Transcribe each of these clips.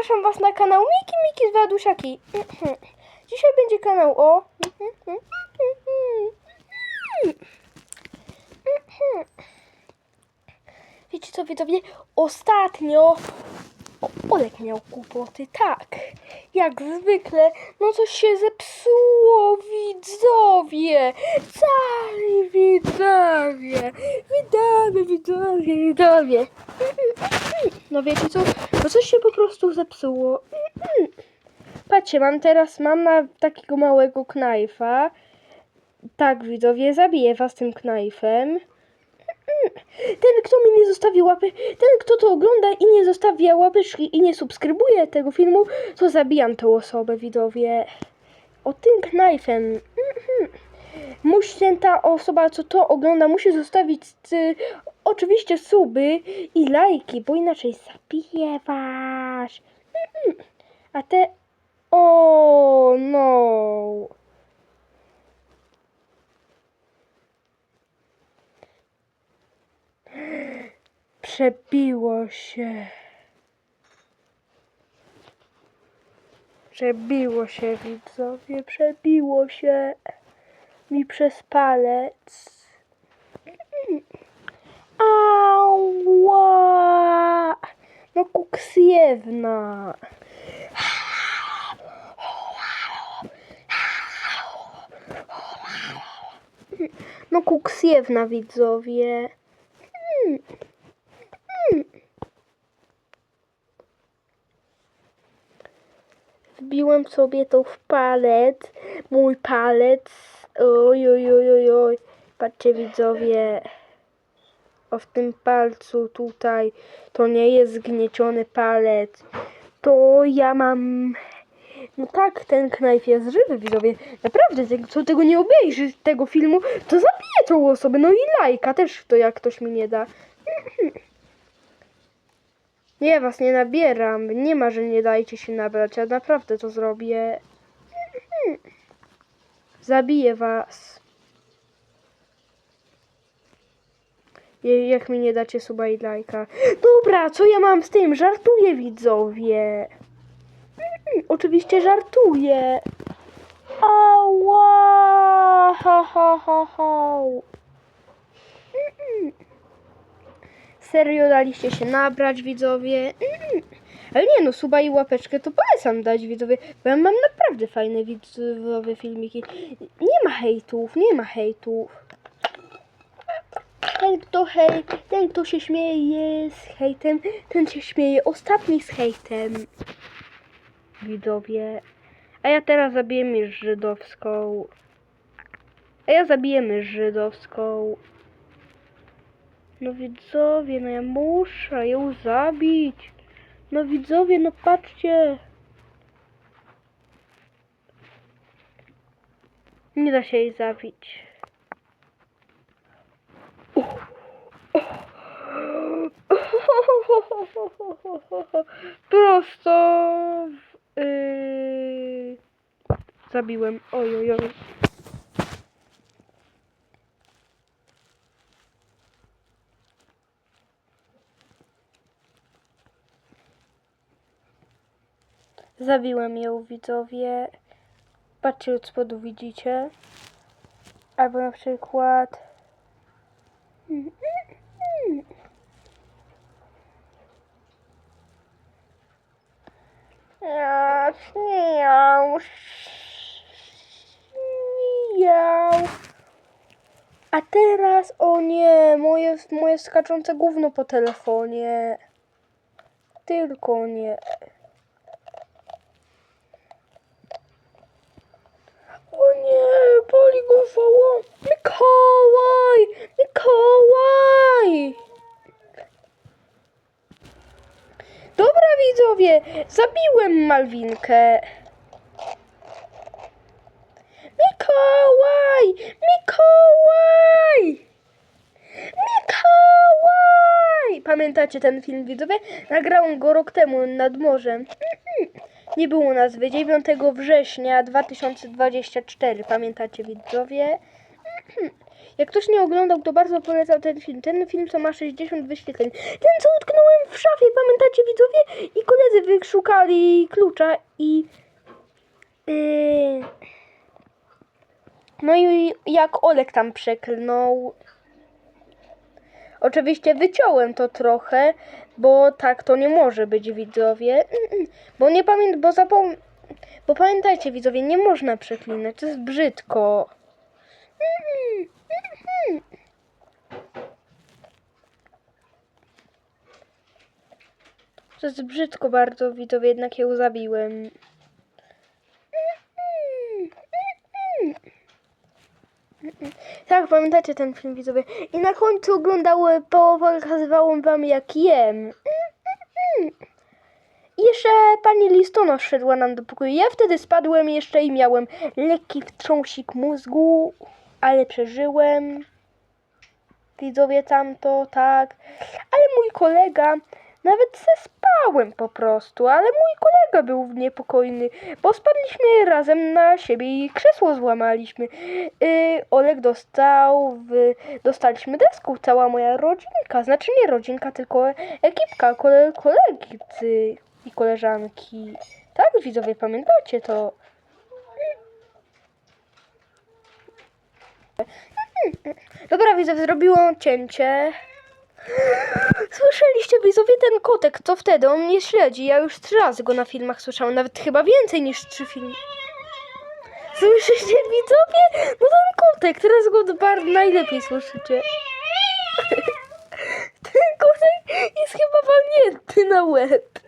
zapraszam Was na kanał Miki Miki z Wadusiaki. Dzisiaj będzie kanał o... Wiecie co widzowie? Ostatnio Olek miał kłopoty, tak. Jak zwykle, no coś się zepsuło, widzowie. Cali widzowie. Widzowie, widzowie, widzowie. No wiecie co? No coś się po prostu zepsuło. Patrzcie, mam teraz, mam na takiego małego knajfa. Tak, widzowie, zabiję was tym knajfem. Ten, kto mi nie zostawi łapy, ten, kto to ogląda i nie zostawia łapeczki i nie subskrybuje tego filmu, to zabijam tą osobę, widzowie. O tym knajfem. Mhm. Musi ta osoba, co to ogląda, musi zostawić y, oczywiście suby i lajki, bo inaczej zabiję was. Mhm. A te... O, no. Przebiło się. Przebiło się, widzowie, przebiło się mi przez palec. Ała! No kuksjewna. No kuksjewna, widzowie. Wbiłem sobie to w palec, mój palec. Oj, oj, oj, oj, oj. Patrzcie widzowie. O w tym palcu tutaj to nie jest zgnieciony palec. To ja mam. No tak, ten knajf jest żywy, widzowie. Naprawdę, kto tego nie obejrzy, tego filmu, to zabije tą osobę. No i lajka też to, jak ktoś mi nie da. Nie, was nie nabieram. Nie ma, że nie dajcie się nabrać. Ja naprawdę to zrobię. Zabiję was. Jak mi nie dacie suba i lajka. Dobra, co ja mam z tym? Żartuję, widzowie. Oczywiście żartuję. Ała! Ha, ha, ha, ha. Serio daliście się nabrać, widzowie. Mm. Ale nie no, suba i łapeczkę to polecam dać, widzowie, bo ja mam naprawdę fajne widzowe filmiki. Nie ma hejtów, nie ma hejtów. Ten kto hej, ten kto się śmieje z hejtem, ten się śmieje ostatni z hejtem. Widzowie. A ja teraz zabiję mysz żydowską. A ja zabiję mysz żydowską. No widzowie, no ja muszę ją zabić. No widzowie, no patrzcie. Nie da się jej zabić. Prosto w, yy... zabiłem. Oj, oj, Zabiłem ją, widzowie. Patrzcie od spodu, widzicie? Albo na przykład... Ja śmiał, śmiał. A teraz, o nie, moje, moje skaczące gówno po telefonie. Tylko nie. O nie, boli go. Mikołaj! Mikołaj! Dobra widzowie, zabiłem Malwinkę. Mikołaj! Mikołaj! Mikołaj! Pamiętacie ten film widzowie? Nagrałem go rok temu nad morzem. Nie było nazwy. 9 września 2024. Pamiętacie widzowie? Jak ktoś nie oglądał, to bardzo polecam ten film. Ten film co ma 60 wyświetleń. Ten co utknąłem w szafie. Pamiętacie widzowie? I koledzy wyszukali klucza i... Yy... No i jak Olek tam przeklnął. Oczywiście wyciąłem to trochę, bo tak to nie może być widzowie. Bo nie pamiętam, bo zapom... Bo pamiętajcie widzowie, nie można przeklinać, to jest brzydko. To jest brzydko bardzo, widzowie, jednak ją zabiłem. Tak, pamiętacie ten film, widzowie. I na końcu oglądały, pokazywałam wam jak jem. I jeszcze pani listonosz szedła nam do pokoju. Ja wtedy spadłem jeszcze i miałem lekki wstrząsik mózgu, ale przeżyłem. Widzowie tamto, tak. Ale mój kolega, nawet se spałem po prostu, ale mój kolega był niepokojny, bo spadliśmy razem na siebie i krzesło złamaliśmy. Yy, Olek dostał, w, dostaliśmy desku, cała moja rodzinka, znaczy nie rodzinka, tylko ekipka, kole, kolegicy i koleżanki. Tak, widzowie, pamiętacie to? Dobra, widzowie, zrobiłam cięcie. Słyszeliście widzowie ten kotek, co wtedy? On mnie śledzi. Ja już trzy razy go na filmach słyszałam, nawet chyba więcej niż trzy filmy. Słyszycie widzowie? No ten kotek, teraz go bardzo najlepiej słyszycie. Ten kotek jest chyba walnięty na łeb.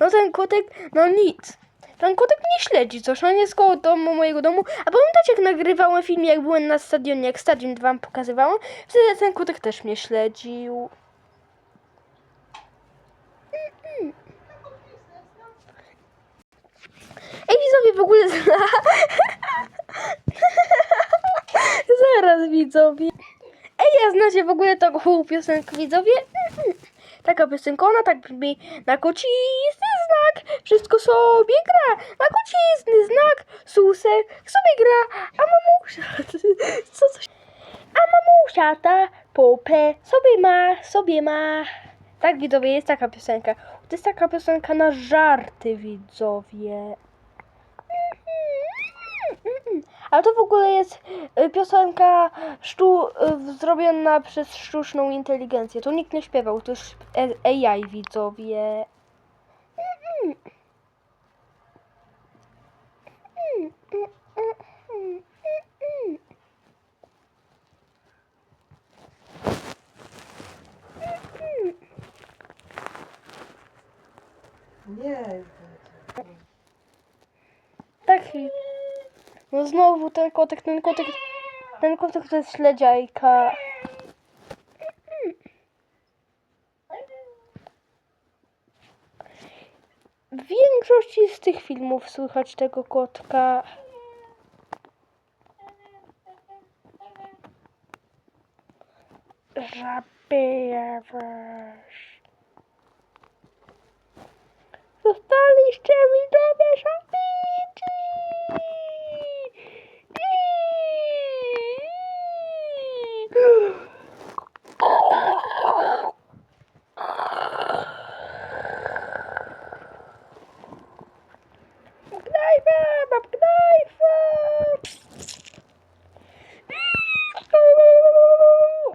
No ten kotek, no nic. Ten kotek mnie śledzi coś, on jest koło domu, mojego domu. A pamiętacie jak nagrywałem film, jak byłem na stadionie, jak stadion wam pokazywałam? Wtedy ten kotek też mnie śledził. Ej, widzowie, w ogóle... Zaraz, widzowie. Ej, ja znacie w ogóle taką piosenkę, widzowie? Taka piosenka, ona tak brzmi Na znak, wszystko sobie gra. Na kocisty znak, susek sobie gra. A mamusia, co coś A mamusia ta popę sobie ma, sobie ma. Tak widzowie, jest taka piosenka. To jest taka piosenka na żarty, widzowie. Ale to w ogóle jest y, piosenka sztu, y, zrobiona przez sztuczną inteligencję. To nikt nie śpiewał, to A- AI widzowie. Nie, Tak. No znowu ten kotek, ten kotek, ten kotek to jest śledziajka. W większości z tych filmów słychać tego kotka. Żabiewasz. Zostaliście widzowie szabici! Knajpę, mam knajpę!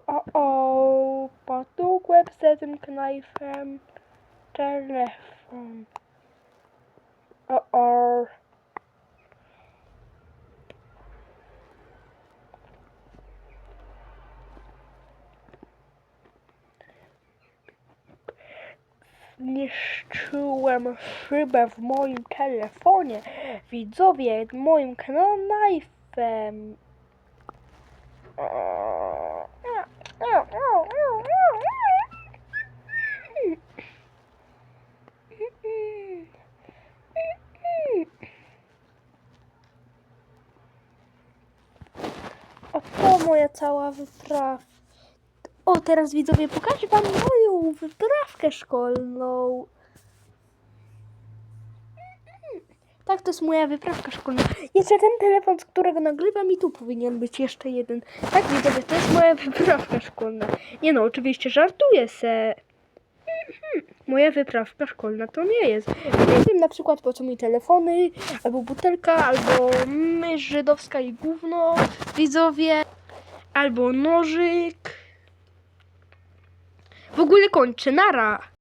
O, o, z tym knajfem telefon. O, o. Zniszczyłem szybę w moim telefonie. Widzowie, moim knajfem. Oto moja cała wyprawa. O, teraz widzowie, pokażę wam moją wyprawkę szkolną. Tak, to jest moja wyprawka szkolna. Jeszcze ten telefon, z którego nagrywam i tu powinien być jeszcze jeden. Tak, widzowie, to jest moja wyprawka szkolna. Nie no, oczywiście żartuję se. Mhm. Moja wyprawka szkolna to nie jest. Nie wiem na przykład po co mi telefony, albo butelka, albo mysz żydowska i gówno, widzowie, albo nożyk. W ogóle kończę, nara.